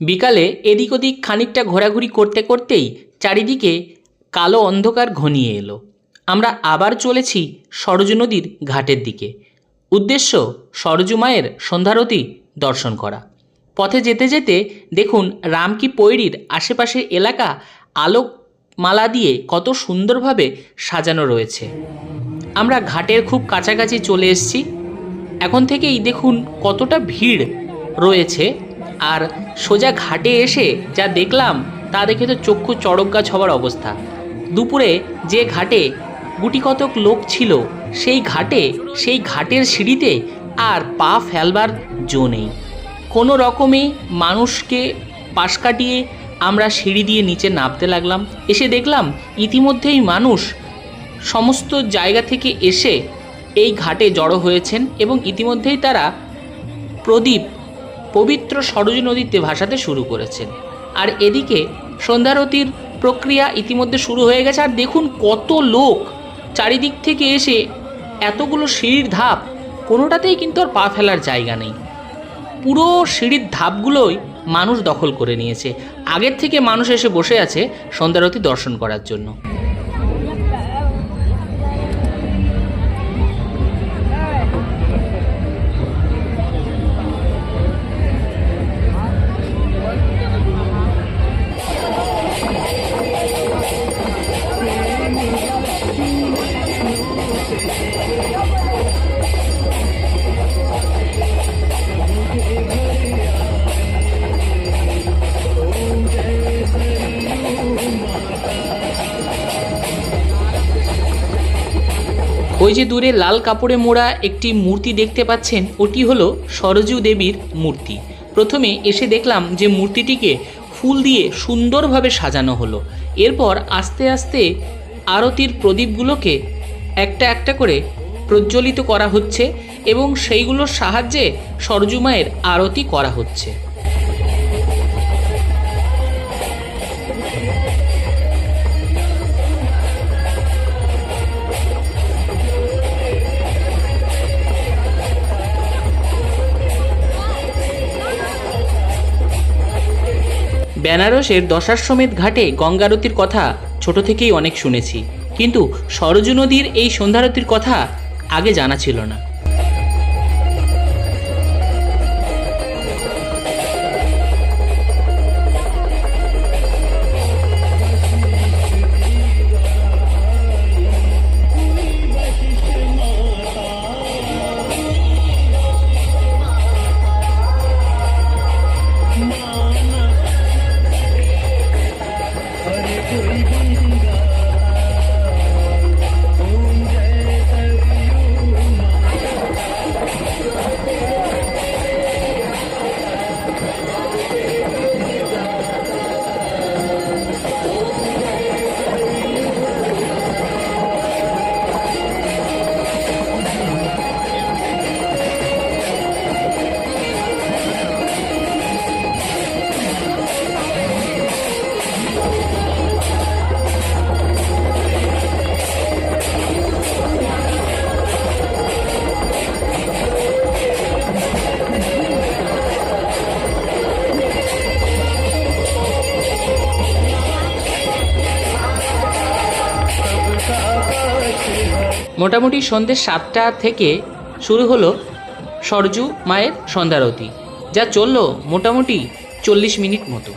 বিকালে এদিক ওদিক খানিকটা ঘোরাঘুরি করতে করতেই চারিদিকে কালো অন্ধকার ঘনিয়ে এলো। আমরা আবার চলেছি সরজু নদীর ঘাটের দিকে। উদ্দেশ্য সরজু মায়ের সন্ধ্যারতি দর্শন করা। পথে যেতে যেতে দেখুন রামকি পৈরির আশেপাশের এলাকা আলোক মালা দিয়ে কত সুন্দরভাবে সাজানো রয়েছে। আমরা ঘাটের খুব কাছাকাছি চলে এসেছি। এখন থেকেই দেখুন কতটা ভিড় রয়েছে। আর সোজা ঘাটে এসে যা দেখলাম, তা দেখে তো চক্ষু চড়ক গাছ হওয়ার অবস্থা। দুপুরে যে ঘাটে গুটি কতক লোক ছিল, সেই ঘাটে, সেই ঘাটের সিঁড়িতে আর পা ফেলবার জো নেই। কোনো রকমে মানুষকে পাশ কাটিয়ে আমরা সিঁড়ি দিয়ে নিচে নামতে লাগলাম। এসে দেখলাম ইতিমধ্যেই মানুষ সমস্ত জায়গা থেকে এসে এই ঘাটে জড়ো হয়েছেন এবং ইতিমধ্যেই তারা প্রদীপ পবিত্র সরজু নদীতে ভাসাতে শুরু করেছেন। আর এদিকে সন্ধ্যারতির প্রক্রিয়া ইতিমধ্যে শুরু হয়ে গেছে। আর দেখুন কত লোক চারিদিক থেকে এসে এতগুলো সিঁড়ির ধাপ, কোনোটাতেই কিন্তু আর পা ফেলার জায়গা নেই। পুরো সিঁড়ির ধাপগুলোই মানুষ দখল করে নিয়েছে। আগের থেকে মানুষ এসে বসে আছে সন্ধ্যারতি দর্শন করার জন্য। ওই যে দূরে লাল কাপড়ে মোড়া একটি মূর্তি দেখতে পাচ্ছেন, ওটি হলো সরজু দেবীর মূর্তি। প্রথমে এসে দেখলাম যে মূর্তিটিকে ফুল দিয়ে সুন্দরভাবে সাজানো হলো। এরপর আস্তে আস্তে আরতির প্রদীপগুলোকে একটা একটা করে প্রজ্বলিত করা হচ্ছে এবং সেইগুলোর সাহায্যে সরজু মায়ের আরতি করা হচ্ছে। বেনারসের দশাশ্বমেধ ঘাটে গঙ্গারতির কথা ছোট থেকেই অনেক শুনেছি। কিন্তু সরজু নদীর এই সন্ধ্যারতির কথা আগে জানা ছিল না। মোটামুটি সন্ধ্যে সাতটা থেকে শুরু হলো সরজু মায়ের সন্ধ্যারতি, যা চলল মোটামুটি চল্লিশ মিনিট মতো।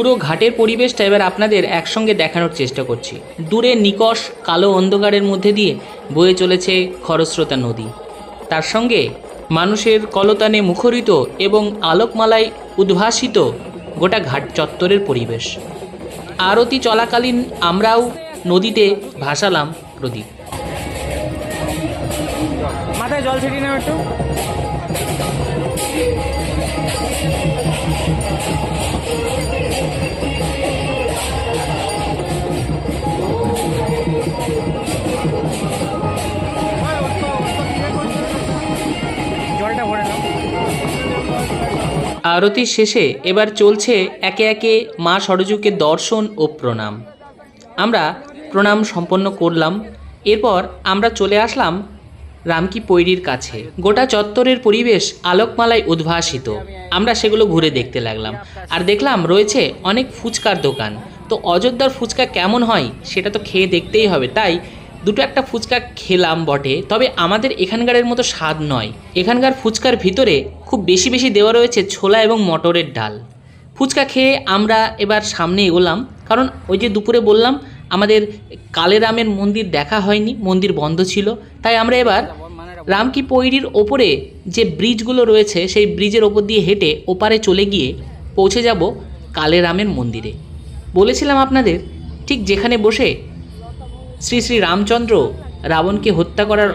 পুরো ঘাটের পরিবেশটা এবার আপনাদের একসঙ্গে দেখানোর চেষ্টা করছি। দূরে নিকষ কালো অন্ধকারের মধ্যে দিয়ে বয়ে চলেছে খরস্রোতা নদী। তার সঙ্গে মানুষের কলতানে মুখরিত এবং আলোকমালায় উদ্ভাসিত গোটা ঘাট চত্বরের পরিবেশ। আরতি চলাকালীন আমরাও নদীতে ভাসালাম প্রদীপ। মাথায় জল ছিটিয়ে নাও একটু। আরতির শেষে এবার চলছে একে একে মা সরযুকে দর্শন ও প্রণাম। আমরা প্রণাম সম্পন্ন করলাম, এরপর আমরা চলে আসলাম রামকি পৈরির কাছে। গোটা চত্বরের পরিবেশ আলোকমালায় উদ্ভাসিত। আমরা সেগুলো ঘুরে দেখতে লাগলাম। আর দেখলাম রয়েছে অনেক ফুচকার দোকান। তো অযোধ্যার ফুচকা কেমন হয়, সেটা তো খেয়ে দেখতেই হবে। তাই দুটো একটা ফুচকা খেলাম বটে, তবে আমাদের এখানকারের মতো স্বাদ নয়। এখানকার ফুচকার ভিতরে খুব বেশি বেশি দেওয়া রয়েছে ছোলা এবং মটরের ডাল। ফুচকা খেয়ে আমরা এবার সামনে এগোলাম, কারণ ওই যে দুপুরে বললাম, আমাদের কালেরামের মন্দির দেখা হয়নি, মন্দির বন্ধ ছিল। তাই আমরা এবার রামকি পৈরির ওপরে যে ব্রিজগুলো রয়েছে, সেই ব্রিজের ওপর দিয়ে হেঁটে ওপারে চলে গিয়ে পৌঁছে যাব কালেরামের মন্দিরে। বলেছিলাম আপনাদের, ঠিক যেখানে বসে শ্রী শ্রী রামচন্দ্র রাবণকে হত্যা করার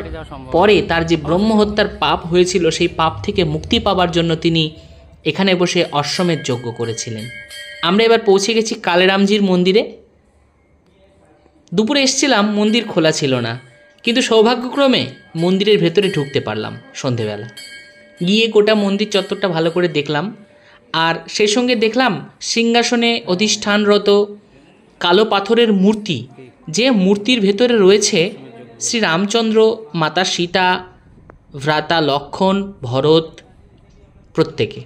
পরে তার যে ব্রহ্ম হত্যার পাপ হয়েছিল, সেই পাপ থেকে মুক্তি পাওয়ার জন্য তিনি এখানে বসে অশ্বমেধ যজ্ঞ করেছিলেন। আমরা এবার পৌঁছে গেছি কালেরামজির মন্দিরে। দুপুরে এসছিলাম, মন্দির খোলা ছিল না। কিন্তু সৌভাগ্যক্রমে মন্দিরের ভেতরে ঢুকতে পারলাম সন্ধেবেলা। গিয়ে গোটা মন্দির চত্বরটা ভালো করে দেখলাম। আর সেই সঙ্গে দেখলাম সিংহাসনে অধিষ্ঠানরত কালো পাথরের মূর্তি যে মূর্তির ভেতরে রয়েছে শ্রী রামচন্দ্র মাতা সীতা ভ্রাতা লক্ষণ ভরত প্রত্যেকে।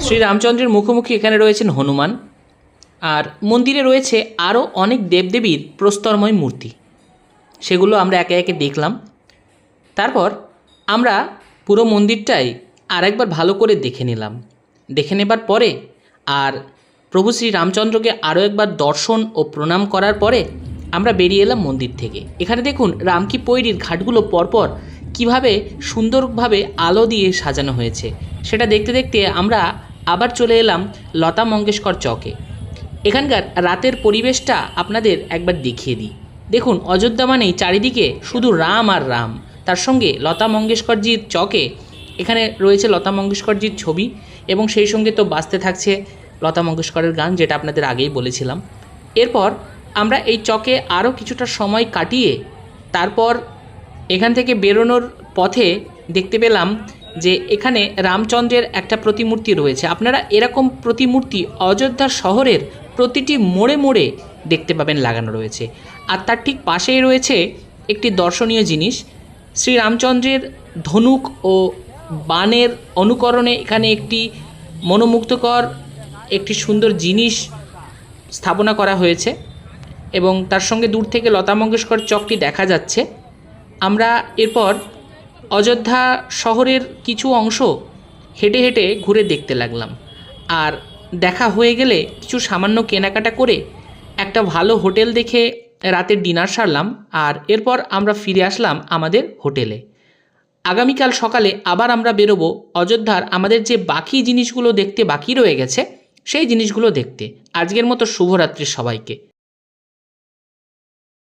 শ্রী রামচন্দ্রের মুখোমুখি এখানে রয়েছেন হনুমান। আর মন্দিরে রয়েছে আরও অনেক দেবদেবীর প্রস্তরময় মূর্তি। সেগুলো আমরা একে একে দেখলাম। তারপর আমরা পুরো মন্দিরটাই আরেকবার ভালো করে দেখে নিলাম। দেখে নেবার পরে আর প্রভু শ্রী রামচন্দ্রকে আরও একবার দর্শন ও প্রণাম করার পরে আমরা বেরিয়ে এলাম মন্দির থেকে। এখানে দেখুন রামকি পৈরির ঘাটগুলো পরপর কীভাবে সুন্দরভাবে আলো দিয়ে সাজানো হয়েছে। সেটা দেখতে দেখতে আমরা আবার চলে এলাম লতা মঙ্গেশকর চকে। এখানকার রাতের পরিবেশটা আপনাদের একবার দেখিয়ে দিই। দেখুন অযোধ্যা মানেই চারিদিকে শুধু রাম আর রাম। তার সঙ্গে লতা মঙ্গেশকরজির চকে এখানে রয়েছে লতা মঙ্গেশকরজির ছবি এবং সেই সঙ্গে তো বাঁচতে থাকছে লতা মঙ্গেশকরের গান, যেটা আপনাদের আগেই বলেছিলাম। এরপর আমরা এই চকে আরও কিছুটা সময় কাটিয়ে তারপর এখান থেকে বেরোনোর পথে দেখতে পেলাম যে এখানে রামচন্দ্রের একটা প্রতিমূর্তি রয়েছে। আপনারা এরকম প্রতিমূর্তি অযোধ্যার শহরের প্রতিটি মোড়ে মোড়ে দেখতে পাবেন লাগানো রয়েছে। আর তার ঠিক পাশেই রয়েছে একটি দর্শনীয় জিনিস। শ্রী রামচন্দ্রের ধনুক ও বানের অনুকরণে এখানে একটি মনোমুগ্ধকর, একটি সুন্দর জিনিস স্থাপনা করা হয়েছে এবং তার সঙ্গে দূর থেকে লতা মঙ্গেশকর চকটি দেখা যাচ্ছে। আমরা এরপর অযোধ্যা শহরের কিছু অংশ হেঁটে হেঁটে ঘুরে দেখতে লাগলাম। আর দেখা হয়ে গেলে কিছু সামান্য কেনাকাটা করে একটা ভালো হোটেল দেখে রাতের ডিনার সারলাম। আর এরপর আমরা ফিরে আসলাম আমাদের হোটেলে। আগামীকাল সকালে আবার আমরা বেরোবো। অযোধ্যার আমাদের যে বাকি জিনিসগুলো দেখতে বাকি রয়ে গেছে, সেই জিনিসগুলো দেখতে। আজকের মতো শুভরাত্রি সবাইকে।